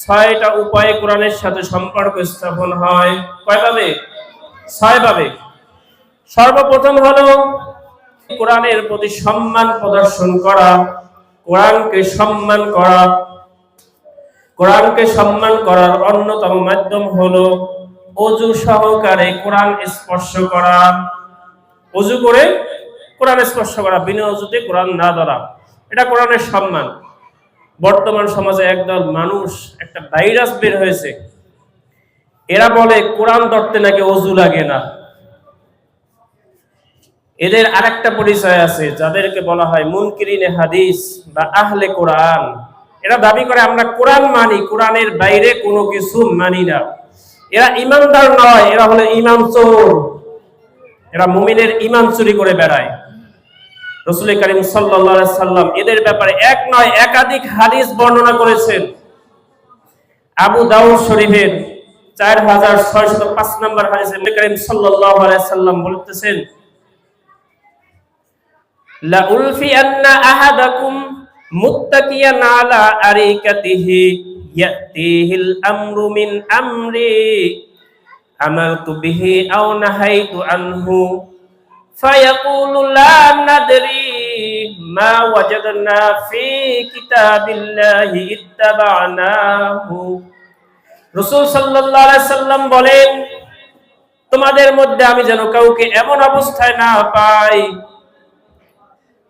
ছয়টা উপায়ে কোরআনের সাথে সম্পর্ক স্থাপন হয়। কয়ভাবে? ছয়ভাবে। সর্বপ্রথম হলো কোরআনের প্রতি সম্মান প্রদর্শন করা, কোরআনকে সম্মান করা। কোরআনকে সম্মান করার অন্যতম মাধ্যম হলো অজু সহকারে কোরআন স্পর্শ করা। অজু করে কোরআন স্পর্শ করা, বিনা অজুতে কোরআন না ধরা। এটা কোরআনের সম্মান। বর্তমান সমাজে একদল মানুষ একটা ভাইরাস বের হয়েছে। এরা বলে, কোরআন ধরতে নাকি অজু লাগে না। এদের আরেকটা পরিচয় আছে, যাদেরকে বলা হয় মুনকিরিনে হাদিস বা আহলে কোরআন। এরা দাবি করে, আমরা কোরআন মানি, কোরআনের বাইরে কোনো কিছু মানি না। এরা ইমানদার নয়, এরা হলো ইমান চোর এরা মুমিনের ইমান চুরি করে বেড়ায়। রসুল করিম সাল্লাম এদের ব্যাপারে এক নয়, একাধিক হাদিস বর্ণনা করেছেন। আবু দাউদ শরীফের চার হাজার ছয়শত পাঁচ নম্বর হাদিসে করিম সাল্লাম বলতেছেন, লা আনহু فيقول لا ندري ما وجدنا في كتاب الله اتبعناه রসুল সাল্লাল্লাহু আলাইহি সাল্লাম বলেন তোমাদের মধ্যে আমি যেন কাউকে এমন অবস্থায় না পাই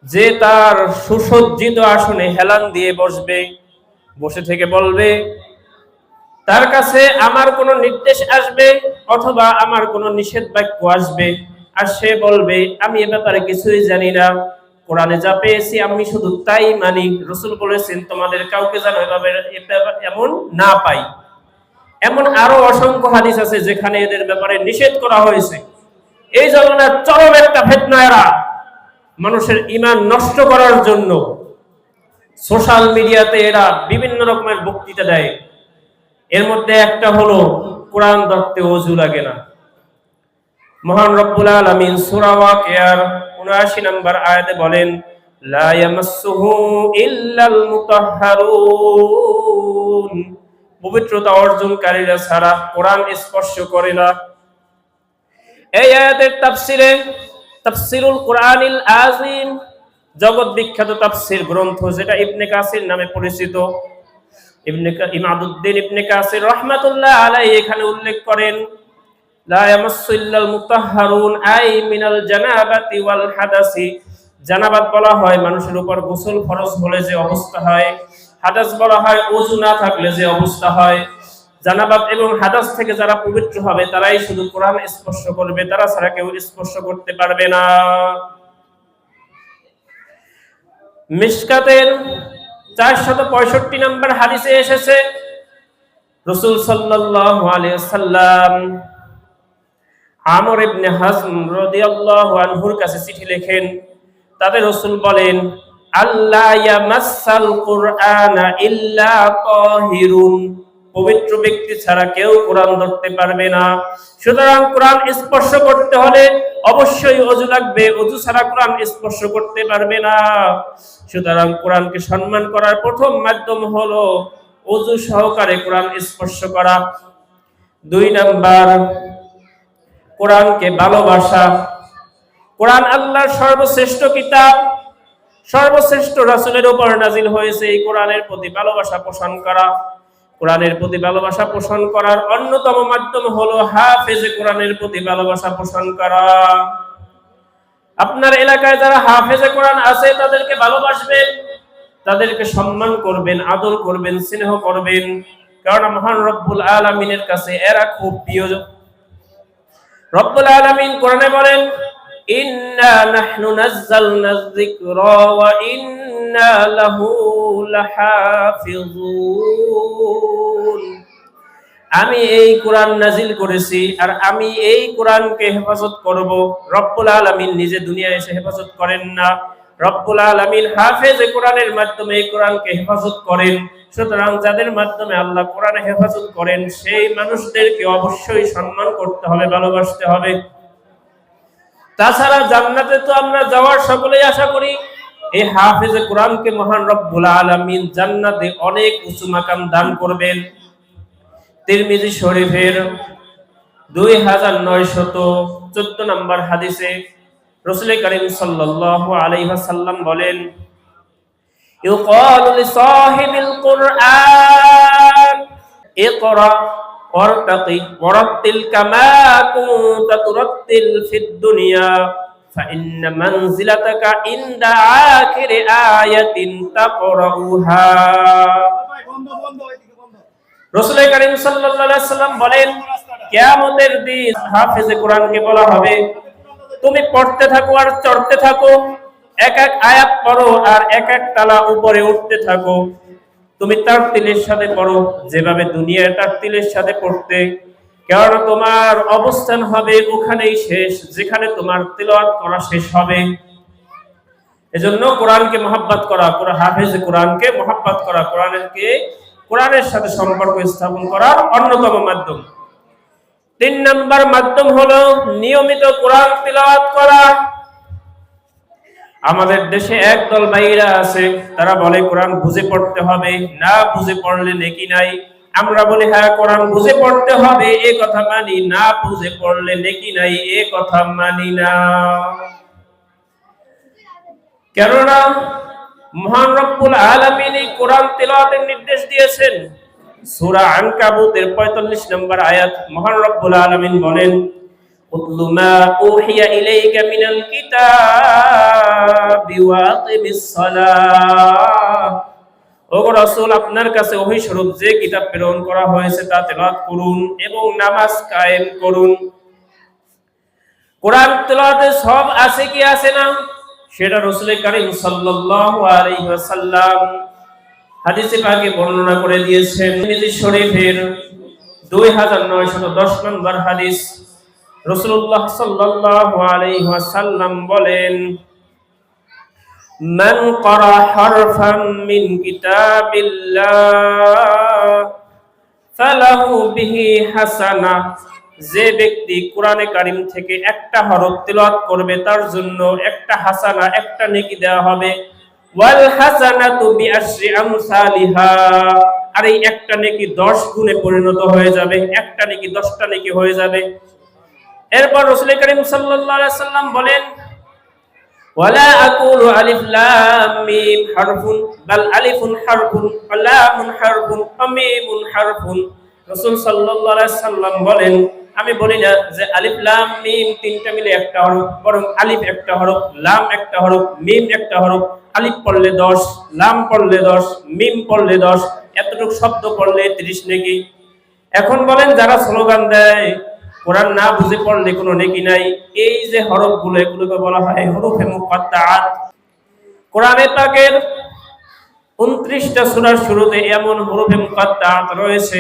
যে তার সুসজ্জিত আসনে হেলান দিয়ে বসবে বসে থেকে বলবে তার কাছে আমার কোনো নির্দেশ আসবে অথবা আমার কোনো নিষেধ বাক্য আসবে আর সে বলবে, আমি এ ব্যাপারে কিছুই জানি না। কোরআনে যা পেয়েছি আমি শুধু তাই মানি। রসুল বলেছেন, তোমাদের কাউকে যেন এভাবে এমন না পাই। এমন আরও অসংখ্য হাদিস আছে যেখানে এদের ব্যাপারে নিষেধ করা হয়েছে। এই জন্য চরম একটা ফেতনা এরা। মানুষের ইমান নষ্ট করার জন্য সোশ্যাল মিডিয়াতে এরা বিভিন্ন রকমের বক্তৃতা দেয়। এর মধ্যে একটা হলো, কোরআন ধরতে অজু লাগে না। মহান রব্বুল আলামিন সূরা ওয়াকিয়ার 79 নম্বর আয়াতে বলেন, লা ইয়ামাসসুহু ইল্লাল মুতাহহারুন পবিত্রতা অর্জনকারীরা ছাড়া কোরআন স্পর্শ করে না। এই আয়াতের তাফসিরে তাফসিরুল কোরআনিল আযীম, জগৎ বিখ্যাত তাফসির গ্রন্থ যেটা ইবনে কাসির নামে পরিচিত। ইবনে ইমাদুদ্দিন ইবনে কাসির রাহমাতুল্লাহ আলাইহি এখানে উল্লেখ করেন লা ইয়ামাসসু ইল্লাল মুতাহহারুন আই মিনাল জানাবাতি ওয়াল জানাবাত বলা হয়, মানুষের উপর গোসল ফরজ হলে যে অবস্থা হয়। হাদাস বলা হয় ওযু না থাকলে যে অবস্থা হয়। জানাবাত এবং হাদাস থেকে যারা পবিত্র হবে, তারাই শুধু কোরআন স্পর্শ করবে, তারা ছাড়া কেউ স্পর্শ করতে পারবে না। মিশকাতের চারশত পঁয়ষট্টি নম্বর হাদিসে এসেছে, রসুল সাল্লাল্লাহু আলাইহি সাল্লাম আমর ইবনে হাজম রাদিয়াল্লাহু আনহুর কাছে চিঠি লেখেন তাতে রসুল বলেন আল্লাহ ইয়ামাসাল কুরআনা ইল্লা তাহিরুন। পবিত্র ব্যক্তি ছাড়া কেউ কোরআন ধরতে পারবে না। সুতরাং কোরআন স্পর্শ করতে হলে অবশ্যই অজু লাগবে, অজু ছাড়া কোরআন স্পর্শ করতে পারবে না। সুতরাং কোরআনকে সম্মান করার প্রথম মাধ্যম হলো অজু সহকারে কোরআন স্পর্শ করা। দুই নাম্বার কোরআনকে ভালোবাসা। কোরআন আল্লাহর সর্বশ্রেষ্ঠ কিতাব। সর্বশ্রেষ্ঠ রাসূলের উপর নাজিল হয়েছে এই কোরআনের প্রতি ভালোবাসা পোষণ করা। কোরআনের প্রতি ভালোবাসা পোষণ করার অন্যতম মাধ্যম হলো হাফেজে কোরআনের প্রতি ভালোবাসা পোষণ করা। আপনার এলাকায় যারা হাফেজে কোরআন আছে, তাদেরকে ভালোবাসবেন, তাদেরকে সম্মান করবেন, আদর করবেন, স্নেহ করবেন। কারণ মহান রব্বুল আলামিনের কাছে এরা খুব প্রিয়। রব্বুল আলামিন কোরআনে বলেন, ইন্না নাহনু নাযালনা যিকরা ওয়া ইন্না লাহু লাহাফিজুন। আমি এই কোরআন নাজিল করেছি আর আমি এই কোরআনকে হেফাজত করব। রব্বুল আলামিন নিজে দুনিয়ায় এসে হেফাজত করেন না। রব্বুল আলামিন হাফেজ কোরআনের মাধ্যমে এই কোরআনকে হেফাজত করেন। সুতরাং যাদের মাধ্যমে আল্লাহ কোরআন হেফাজত করেন, সেই মানুষদেরকে অবশ্যই সম্মান করতে হবে, ভালোবাসতে হবে। তাছাড়া জান্নাতে তো আমরা যাওয়ার সকলেই আশা করি, এই হাফেজে কোরআনকে মহান রব্বুল আলামিন জান্নাতে অনেক উঁচু মাকাম দান করবেন। তিরমিজি শরীফের দুই হাজার নয়শত চোদ্দ নম্বর হাদিসে রসুল করিম সাল্লাল্লাহু আলাইহি ওয়াসাল্লাম বলেন يقال لصاحب القرآن اقرأ وارتقي ورتل كما كنت ترتل في الدنيا فإن منزلتك عند آخر آية تقرأها রসুল করিম সাল্লাম বলেন কেয়ামতের দিন হাফেজে কোরআনকে বলা হবে তুমি পড়তে থাকো আর চড়তে থাকো এক এক আয়াত পড়ো আর এক এক তালা উপরে উঠতে থাকো। তুমি তার তিলের সাথে পড়ো, যেভাবে দুনিয়ায় তার তিলের সাথে পড়তে। কেননা তোমার অবস্থান হবে ওখানেই শেষ, যেখানে তোমার তিলওয়াত করা শেষ হবে। এজন্য কোরআনকে মহাব্বাত করা, কোরআন হাফেজ কোরআনকে মহাব্বাত করা, কোরআনকে, কোরআনের সাথে সম্পর্ক স্থাপন করার অন্যতম মাধ্যম। তিন নম্বর মাধ্যম হলো নিয়মিত কোরআন তিলাওয়াত করা। আমাদের দেশে একদল ভাইরা আছে, তারা বলে, কোরআন বুঝে পড়তে হবে, না বুঝে পড়লে নেকি নাই। আমরা বলি হ্যাঁ কোরআন বুঝে পড়তে হবে, এ কথা মানি না, বুঝে পড়লে নেকি নাই, এ কথা মানি না। কেননা, মহান রব্বুল আলামিন এই কোরআন তেলাওয়াতের নির্দেশ দিয়েছেন। সূরা আনকাবুতের 45 নম্বর আয়াত মহান রব্বুল আলামিন বলেন ইলাইকা মিনাল কিতাবি ওয়া আকিমিস ওগো আপনার কাছে যে কিতাব প্রেরণ করা হয়েছে তা করুন এবং নামাজ কায়েম করুন। কোরআন তেলাওয়াতে সব আছে কি আছে না? সেটা রসুল করিম সাল্লাল্লাহু আলাইহি ওয়াসাল্লাম হাদিসে পাকে বর্ণনা করে দিয়েছেন। তিরমিজি শরীফের 2910 নম্বর হাদিস। আলাইহি ওয়াসাল্লাম বলেন, মান ক্বারা হারফান মিন কিতাবিল্লাহ, ফালাহু বিহি হাসানা। যে ব্যক্তি কোরআনে কারিম থেকে একটা হরফ তেলাওয়াত করবে, তার জন্য একটা হাসানা, একটা নেকি দেওয়া হবে। ওয়াল হাসানাতু বিআশরি আমসালিহা। আর এই একটা নেকি 10 গুণে পরিণত হয়ে যাবে, একটা নেকি 10টা নেকি হয়ে যাবে। এরপর রাসূল করিম সাল্লাম বলেন, আমি বলি না যে আলিফ, লাম, মিম তিনটা মিলে একটা হরফ, বরং আলিফ একটা হরফ, লাম একটা হরফ, মিম একটা হরফ। আলিফ পড়লে দশ, লাম পড়লে দশ, মিম পড়লে দশ, এতটুকু শব্দ পড়লে তিরিশ নেকি? এখন বলেন, যারা স্লোগান দেয় কোরআন না বুঝে পড়লে কোনো নেকি নাই। এই যে হরফগুলো এগুলোকে বলা হয় হরফে মুকাত্তাআত কোরআনে পাকের উনত্রিশটা সূরার শুরুতে এমন হরফে মুকাত্তাআত রয়েছে।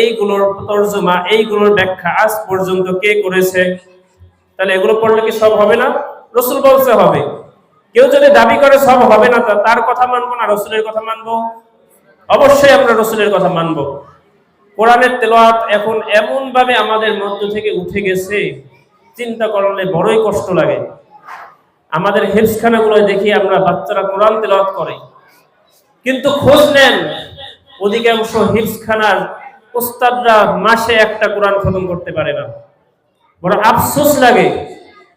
এইগুলোর তর্জমা, এইগুলোর ব্যাখ্যা আজ পর্যন্ত কে করেছে? তাহলে এগুলো পড়লে কি সব হবে না? রসুল বলতে হবে। কেউ যদি দাবি করে সব হবে না তার কথা মানবো না, রসুলের কথা মানবো? অবশ্যই আমরা রসুলের কথা মানবো। কোরআনের তেলাওয়াত এখন এমন ভাবে আমাদের মধ্য থেকে উঠে গেছে, চিন্তা করলে বড়ই কষ্ট লাগে। আমাদের হেফসখানাগুলো দেখি আমরা, বাচ্চারা কোরআন তেলাওয়াত করে। কিন্তু খোঁজ নেন, অধিকাংশ হিফসখানার ওস্তাদরা মাসে একটা কোরআন খতম করতে পারে না। বড় আফসোস লাগে।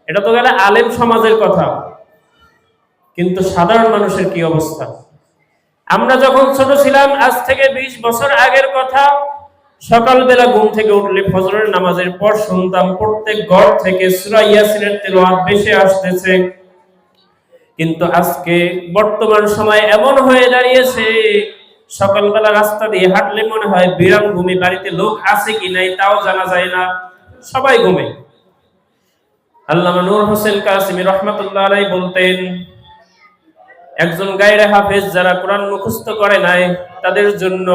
এটা তো গেলে আলেম সমাজের কথা। কিন্তু সাধারণ মানুষের কি অবস্থা? আমরা যখন ছোট ছিলাম, আজ থেকে ২০ বছর আগের কথা সকালবেলা ঘুম থেকে উঠলে ফজরের নামাজের পর শুনতাম প্রত্যেক ঘর থেকে সূরা ইয়াসিনের তেলাওয়াত বেশি আসতেছে। কিন্তু আজকে বর্তমান সময় এমন হয়ে দাঁড়িয়েছে, সকালবেলা রাস্তা দিয়ে হাঁটলে মনে হয় বিরাম ভূমি বাড়িতে লোক আছে কি নাই তাও জানা যায় না, সবাই ঘুমে। আল্লামা নূর হোসেন কাসিমি রহমাতুল্লাহ আলাই বলতেন, একজন গায়রে হাফেজ যারা কোরআন মুখস্থ করে নাই, তাদের জন্য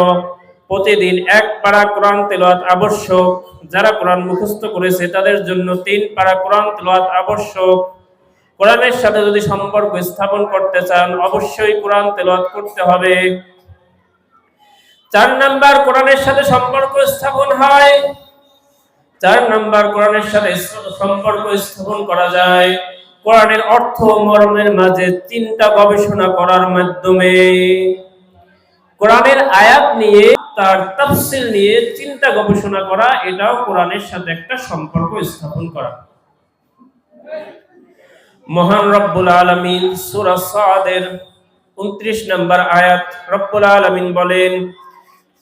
প্রতিদিন এক পারা কোরআন তেলাওয়াত আবশ্যক। যারা কোরআন মুখস্থ করেছে, তাদের জন্য তিন পারা কোরআন তেলাওয়াত আবশ্যক। কোরআনের সাথে যদি সম্পর্ক স্থাপন করতে চান, অবশ্যই কোরআন তেলাওয়াত করতে হবে। চার নাম্বার, কোরআনের সাথে সম্পর্ক স্থাপন হয়। চার নাম্বার, কোরআনের সাথে সম্পর্ক স্থাপন করা যায়। কোরআনের অর্থ মর্মের মাঝে চিন্তা গবেষণা করার মাধ্যমে। কোরআনের আয়াত নিয়ে তার তাফসিল নিয়ে চিন্তা গবেষণা করা, এটাও কোরআনের সাথে একটা সম্পর্ক স্থাপন করা। মহান রব্বুল আলামিন সূরা 29 নম্বর আয়াত রব্বুল আলামিন বলেন,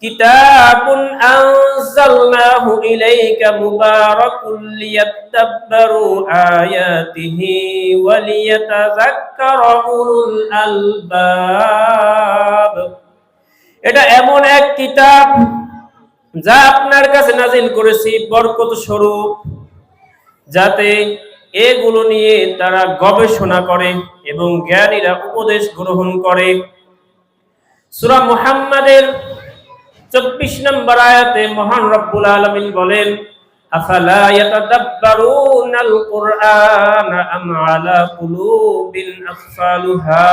কিতাবুন আনজালনাহু ইলাইকা মুবারাকুল লিয়াদাব্বারু আয়াতিহি এটা এমন এক কিতাব যা আপনার কাছে নাজিল করেছি বরকত স্বরূপ, যাতে এগুলো নিয়ে তারা গবেষণা করে এবং জ্ঞানীরা উপদেশ গ্রহণ করে। সূরা মুহাম্মাদের 24 নম্বর আয়াতে মহান রব্বুল আলামিন বলেন, আফালা ইয়াতাদাব্বারুনাল কুরআন আম আলা কুলুবিন আকফালুহা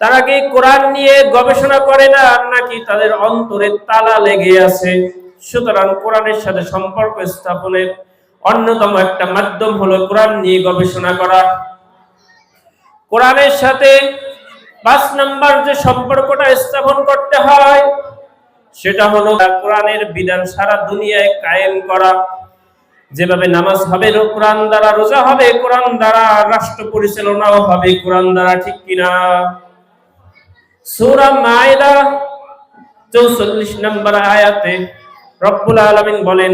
তারা কি কোরআন নিয়ে গবেষণা করে না, নাকি তাদের অন্তরে তালা লেগে আছে? সুতরাং কোরআনের সাথে সম্পর্ক স্থাপনের অন্যতম একটা মাধ্যম হলো কোরআন নিয়ে গবেষণা করা। কোরআনের সাথে পাঁচ নম্বর যে সম্পর্কটা স্থাপন করতে হয়, সেটা হলো কোরআনের বিধান সারা দুনিয়ায় কায়েম করা। যেভাবে নামাজ হবে, কোরআন দ্বারা রোজা হবে, কোরআন দ্বারা রাষ্ট্র পরিচালনাও হবে, কোরআন দ্বারা ঠিক কিনা? সুরা মায়দা, চৌচল্লিশ নম্বর আয়াতে রব্বুল আলমিন বলেন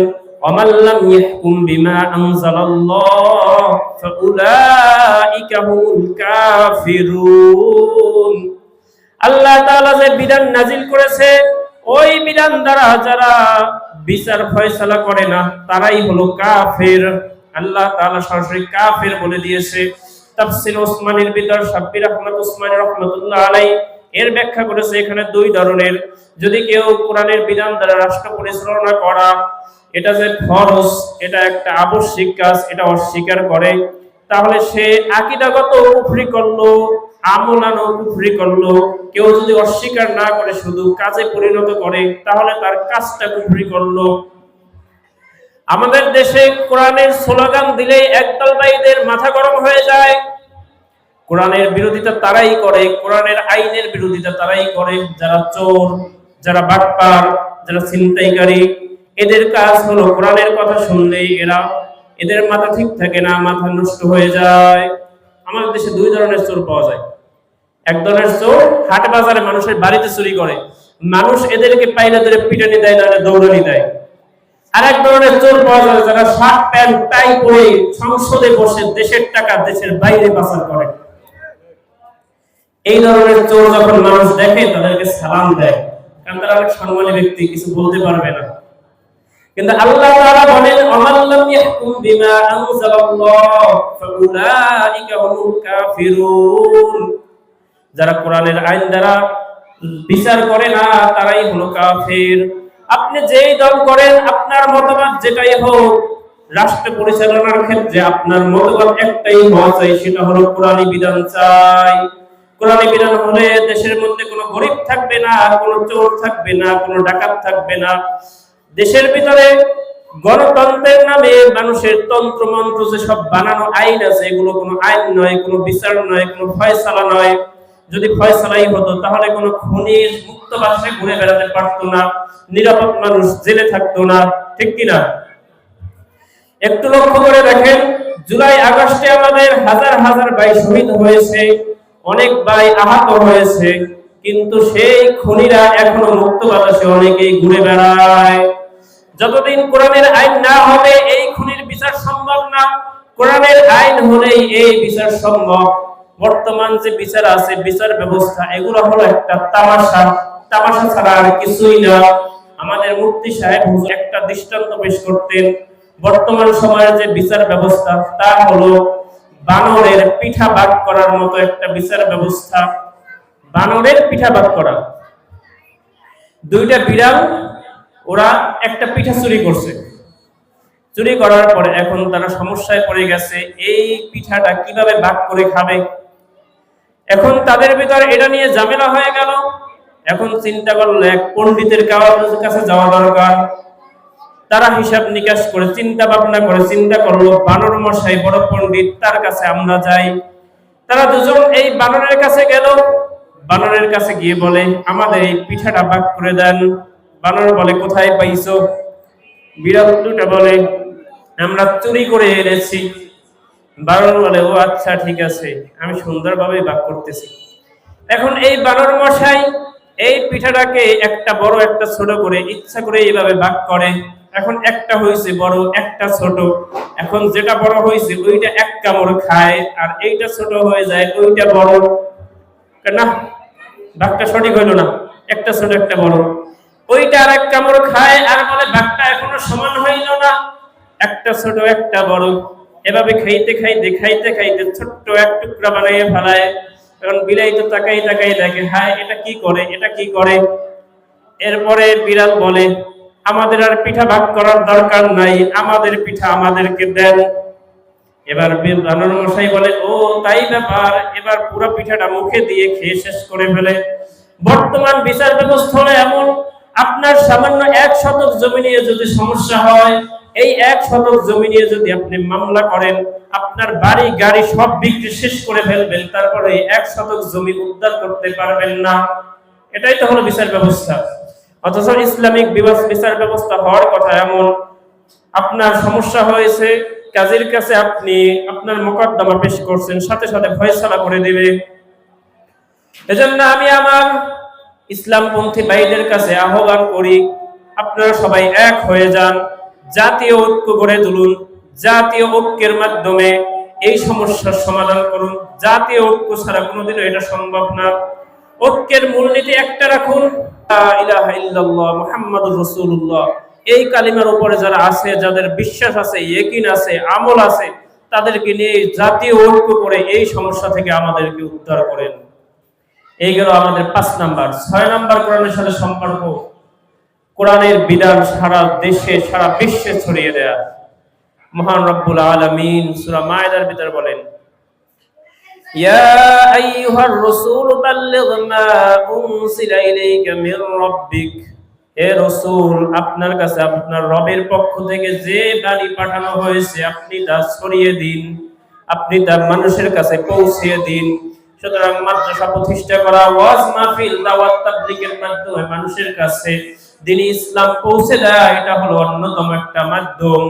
অমাল্লাম ইয়াহকুম বিমা আনজালাল্লাহ, ফাউলাইকা হুমুল কাফিরুন। আল্লাহ তাআলা যে বিধান করেছে, ওই বিধান দ্বারা যারা বিচার ফয়সালা করে না, তারাই হলো কাফের। আল্লাহ তাআলা সরাসরি কাফের বলে দিয়েছে। তাফসীর ওসমানীর ভিতর শাব্বির আহমদ ওসমানী রহমাতুল্লাহ আলাইহি এর ব্যাখ্যা করেছে এখানে দুই ধরনের। যদি কেউ কোরআনের বিধান দ্বারা রাষ্ট্র পরিচালনা করা, এটা যে ফরজ, এটা একটা আবশ্যিক কাজ, এটা অস্বীকার করে, তাহলে সে আকিদাগত কুফরি করল, আমলানো কুফরি করল। কেউ যদি অস্বীকার না করে, শুধু কাজে পরিণত করে, তাহলে তার কাজটা কুফরি করল। আমাদের দেশে কোরআনের স্লোগান দিলেই একদল ভাইদের মাথা গরম হয়ে যায়। কোরআনের বিরোধিতা তারাই করে, কোরআনের আইনের বিরোধিতা তারাই করে। যারা চোর, যারা বাটপার, যারা ছিনতাইকারী, এদের কাজ হলো কোরআনের কথা শুনলেই এরা এদের মাথা ঠিক থাকে না, মাথা নষ্ট হয়ে যায়। আমাদের দেশে দুই ধরনের চোর পাওয়া যায়। এক ধরনের চোর হাট বাজারে মানুষের বাড়িতে চুরি করে। মানুষ এদেরকে পাইলে ধরে পিটানি দেয়, না দৌড়ানি দেয়। আর এক ধরনের চোর পাওয়া যায় যারা শার্ট প্যান্ট, টাই পরে সংসদে বসে দেশের টাকা দেশের বাইরে পাচার করে। এই ধরনের চোর যখন মানুষ দেখে, তাদেরকে সালাম দেয়। কারণ তারা অনেক সম্মানী ব্যক্তি, কিছু বলতে পারবে না। কিন্তু আল্লাহ তাআলা বলেন আমাল্লাম ইয়াহকুম বিমা আনজালাল্লাহ, ফাউলাইকা হুমুল কাফিরুন। যারা কোরআনের আইন দ্বারা বিচার করে না, তারাই হলো কাফির। আপনি যেই দল করেন, আপনার মতবাদ যেটাই হোক, রাষ্ট্র পরিচালনার ক্ষেত্রে আপনার মতবাদ একটাই হওয়া চাই, সেটা হলো কোরআনী বিধান চাই। কোরআনী বিধান হলে দেশের মধ্যে কোনো গরিব থাকবে না, কোনো চোর থাকবে না, কোনো ডাকাত থাকবে না। দেশের ভিতরে গণতন্ত্রের নামে মানুষের তন্ত্র মন্ত্র যে সব বানানো আইন আছে, এগুলো কোনো আইন নয়, কোনো বিচার নয়, কোনো ফয়সালা নয়। যদি ফয়সালাই হতো, তাহলে কোনো মুক্ত ঘুরে বেড়াতে পারতো না, নিরাপদ মানুষ জেলে থাকতো না, ঠিক কিনা একটু লক্ষ্য করে দেখেন, জুলাই আগস্টে আমাদের হাজার হাজার ভাই শহীদ হয়েছে। অনেক ভাই আহত হয়েছে, কিন্তু সেই খনিরা এখনও মুক্ত বাতাসে অনেকেই ঘুরে বেড়ায়। যতদিন কোরআনের আইন না হবে, এই খুনির বিচার সম্ভব না। কোরআনের আইন হলেই এই বিচার সম্ভব। বর্তমান যে বিচার আছে, বিচার ব্যবস্থা, এগুলো হলো একটা তামাশা। তামাশা ছাড়া আর কিছুই না। আমাদের মুক্তি সাহেব একটা দৃষ্টান্ত পেশ করতেন। বর্তমান সময়ের যে বিচার ব্যবস্থা, তা হলো বানরের পিঠা বাদ করার মতো একটা বিচার ব্যবস্থা। বানরের পিঠা বাদ করা। দুইটা বিড়াল, ওরা একটা পিঠা চুরি করছে। চুরি করার পরে এখন তারা সমস্যায় পড়ে গেছে, এই পিঠাটা কীভাবে ভাগ করে খাবে? এখন তাদের ভিতর এটা নিয়ে ঝামেলা হয়ে গেল। এখন চিন্তা করল এক পণ্ডিতের কাছে যাওয়া দরকার। তারা হিসাব নিকাশ করে, চিন্তা ভাবনা করে, চিন্তা করল, বানর মশাই, বড় পণ্ডিত, তার কাছে আমরা যাই। তারা দুজন এই বানরের কাছে গেল। বানরের কাছে গিয়ে বলে, আমাদের এই পিঠাটা ভাগ করে দেন। বানর বলে, কোথায় পাইছো? বিড়াল বলে, আমরা চুরি করে এনেছি। বানর বলে, ও আচ্ছা ঠিক আছে, আমি সুন্দরভাবে ভাগ করতেছি। এখন এই বানর মশাই এই পিঠাটাকে একটা বড়, একটা ছোট করে ইচ্ছা করে এইভাবে ভাগ করে। এখন একটা হয়েছে বড়, একটা ছোট। এখন যেটা বড় হয়েছে, ওইটা এক কামড় খায়, আর এইটা ছোট হয়ে যায়, ওইটা বড়। না? ভাগটা সঠিক হইল না। একটা ছোট, একটা বড়। ওইটা আর এক কামড় খায়, আর বলে ভাগটা এখনও সমান হইল না। একটা ছোট, একটা বড়। এভাবে খাইতে খাইতে খাইতে খাইতে ছোট্ট এক টুকরা বানাইয়ে ফেলায়। এখন বিলাই তো তাকাই তাকাই দেখে হ্যাঁ এটা কি করে, এটা কি করে? এরপরে বিড়াল বলে আমাদের আর পিঠা ভাগ করার দরকার নাই, আমাদের পিঠা আমাদেরকে দেন। এবার রানুর মশাই বলে, ও, তাই ব্যাপার। এবার পুরো পিঠাটা মুখে দিয়ে খেয়ে শেষ করে ফেলে। বর্তমান বিচার ব্যবস্থা এমন, আপনার সামান্য এক শতক জমি নিয়ে যদি সমস্যা হয়, এই এক শতক জমি নিয়ে যদি আপনি মামলা করেন, আপনার বাড়ি, গাড়ি সব বিক্রি শেষ করে ফেলবেন, তারপরে এক শতক জমি উদ্ধার করতে পারবেন না। এটাই তো হলো বিচার ব্যবস্থা। অথচ ইসলামিক বিচার ব্যবস্থা হওয়ার কথা এমন। আপনার সমস্যা হয়েছে, কাজের কাছে আপনি আপনার মোকদ্দমা পেশ করছেন, সাথে সাথে ফয়সালা করে দিবে। এজন্য আমি আমার ইসলামপন্থী ভাইদের কাছে আহ্বান করি, আপনারা সবাই এক হয়ে যান, জাতীয় ঐক্য গড়ে তুলুন, জাতীয় ঐক্যের মাধ্যমে এই সমস্যার সমাধান করুন। জাতীয় ঐক্য ছাড়া কোনোদিনও এটা সম্ভব না। ঐক্যের মূলনীতি একটা রাখুন মুহাম্মাদুর এই কালিমার উপরে যারা আছে, যাদের বিশ্বাস আছে আছে, আমল আছে, তাদেরকে নিয়ে জাতীয় ঐক্য করে এই সমস্যা থেকে আমাদেরকে উদ্ধার করেন। এই গেল আমাদের পাঁচ নাম্বার। ছয় নাম্বার কোরআনের সাথে সম্পর্ক। কোরআনের বিধান সারা দেশে, সারা বিশ্বে ছড়িয়ে দেয়া। মহান রব্বুল আলামিন সূরা মায়েদার ভিতর বলেন يا أيها الرسول بلغ ما أنزل إليك من ربك হে রসুল আপনার কাছে আপনার রবের পক্ষ থেকে যে বাণী পাঠানো হয়েছে আপনি তা ছড়িয়ে দিন আপনি তা মানুষের কাছে পৌঁছিয়ে দিন সুতরাং মাদ্রাসা প্রতিষ্ঠা করা ওয়াজ মাহফিল দাওয়াত তাবলীগের মাধ্যমে মানুষের কাছে দিন ইসলাম পৌঁছে দেয় এটা হলো অন্যতম একটা মাধ্যম